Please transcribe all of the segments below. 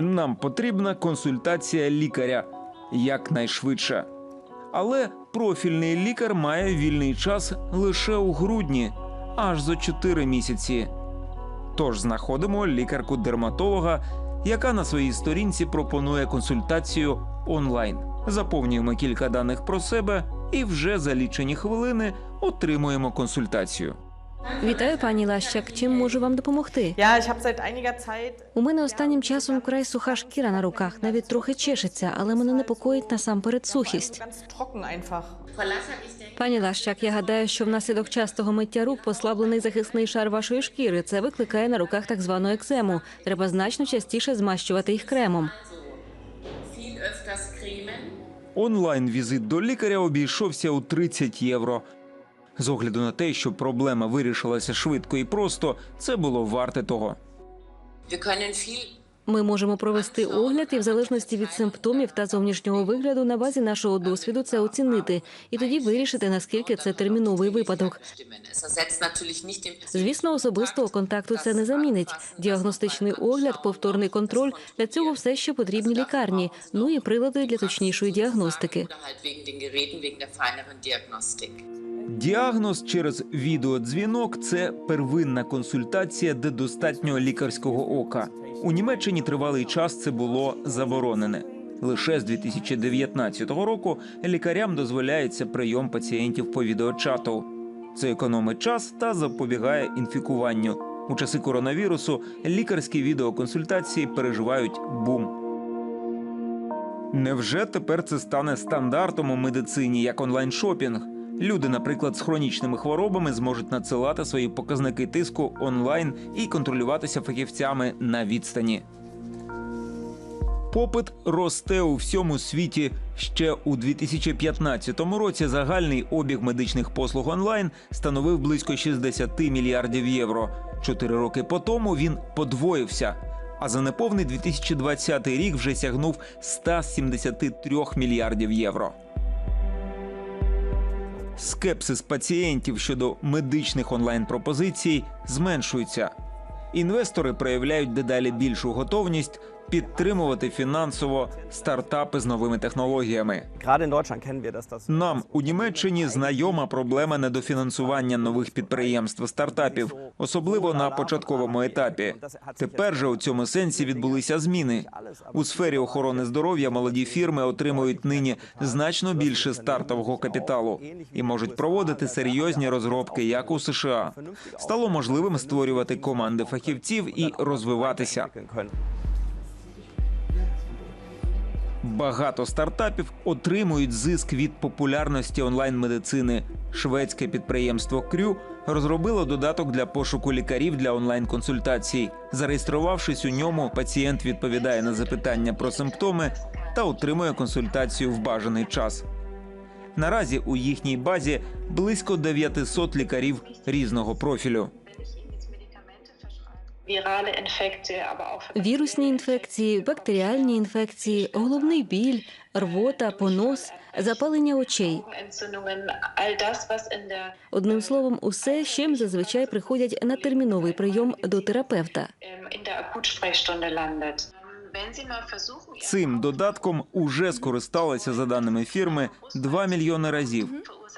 Нам потрібна консультація лікаря якнайшвидше. Але профільний лікар має вільний час лише у грудні, аж за 4 місяці. Тож знаходимо лікарку-дерматолога, яка на своїй сторінці пропонує консультацію онлайн. Заповнюємо кілька даних про себе і вже за лічені хвилини отримуємо консультацію. Вітаю, пані Лащак. Чим можу вам допомогти? У мене останнім часом вкрай суха шкіра на руках, навіть трохи чешеться, але мене непокоїть насамперед сухість. Пані Лащак, я гадаю, що внаслідок частого миття рук послаблений захисний шар вашої шкіри. Це викликає на руках так звану екзему. Треба значно частіше змащувати їх кремом. cremen. Онлайн-візит до лікаря обійшовся у 30 євро. З огляду на те, що проблема вирішилася швидко і просто, це було варте того. Ми можемо провести огляд і в залежності від симптомів та зовнішнього вигляду на базі нашого досвіду це оцінити, і тоді вирішити наскільки це терміновий випадок. Звісно, особистого контакту це не замінить. Діагностичний огляд, повторний контроль для цього все ще потрібні лікарні. Ну і прилади для точнішої діагностики. Діагноз через відеодзвінок це первинна консультація, де достатньо лікарського ока. У Німеччині тривалий час це було заборонене. Лише з 2019 року лікарям дозволяється прийом пацієнтів по відеочату. Це економить час та запобігає інфікуванню. У часи коронавірусу лікарські відеоконсультації переживають бум. Невже тепер це стане стандартом у медицині як онлайн-шопінг? Люди, наприклад, з хронічними хворобами зможуть надсилати свої показники тиску онлайн і контролюватися фахівцями на відстані. Попит росте у всьому світі. Ще у 2015 році загальний обіг медичних послуг онлайн становив близько 60 мільярдів євро. Чотири роки по тому він подвоївся. А за неповний 2020 рік вже сягнув 173 мільярдів євро. Скепсис пацієнтів щодо медичних онлайн-пропозицій зменшується. Інвестори проявляють дедалі більшу готовність підтримувати фінансово стартапи з новими технологіями. Нам у Німеччині знайома проблема недофінансування нових підприємств стартапів, особливо на початковому етапі. Тепер же у цьому сенсі відбулися зміни. У сфері охорони здоров'я молоді фірми отримують нині значно більше стартового капіталу і можуть проводити серйозні розробки, як у США. Стало можливим створювати команди фахівців і розвиватися. Багато стартапів отримують зиск від популярності онлайн-медицини. Шведське підприємство Крю розробило додаток для пошуку лікарів для онлайн-консультацій. Зареєструвавшись у ньому, пацієнт відповідає на запитання про симптоми та отримує консультацію в бажаний час. Наразі у їхній базі близько 900 лікарів різного профілю. Вірусні інфекції, бактеріальні інфекції, головний біль, рвота, понос, запалення очей. Одним словом, усе, з чим зазвичай приходять на терміновий прийом до терапевта. versuchen, Цим додатком уже скористалися за даними фірми 2 мільйони разів.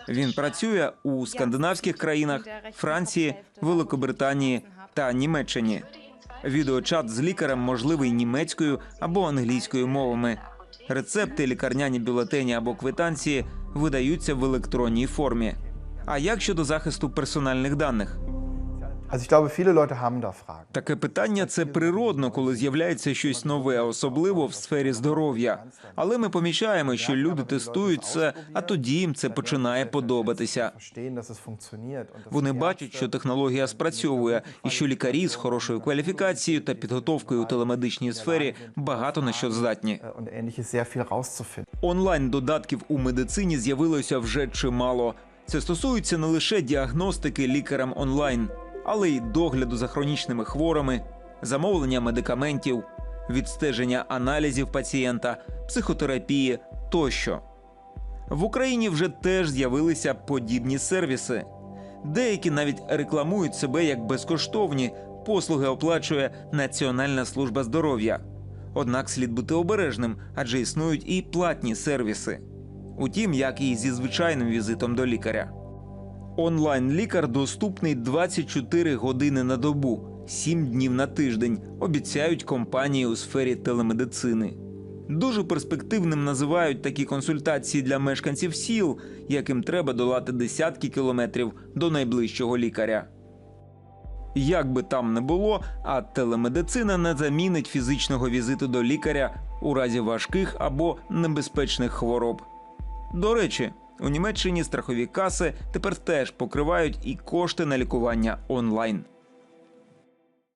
Він працює у скандинавських країнах, Франції, Великобританії та Німеччині. Відеочат з лікарем можливий німецькою або англійською мовами. Рецепти, лікарняні бюлетені або квитанції видаються в електронній формі. А як щодо захисту персональних даних? Таке питання це природно, коли з'являється щось нове, особливо в сфері здоров'я. Але ми помічаємо, що люди тестують це, а тоді їм це починає подобатися. Вони бачать, що технологія спрацьовує, і що лікарі з хорошою кваліфікацією та підготовкою у телемедичній сфері багато на що здатні. äh. Онлайн додатків у медицині з'явилося вже чимало. Це стосується не лише діагностики лікарем онлайн, але й догляду за хронічними хворими, замовлення медикаментів, відстеження аналізів пацієнта, психотерапії тощо. В Україні вже теж з'явилися подібні сервіси. Деякі навіть рекламують себе як безкоштовні. Послуги оплачує Національна служба здоров'я. Однак слід бути обережним, адже існують і платні сервіси. Утім, як і зі звичайним візитом до лікаря. Онлайн-лікар доступний 24 години на добу, 7 днів на тиждень, обіцяють компанії у сфері телемедицини. Дуже перспективним називають такі консультації для мешканців сіл, яким треба долати десятки кілометрів до найближчого лікаря. Як би там не було, а телемедицина не замінить фізичного візиту до лікаря у разі важких або небезпечних хвороб. До речі, у Німеччині страхові каси тепер теж покривають і кошти на лікування онлайн.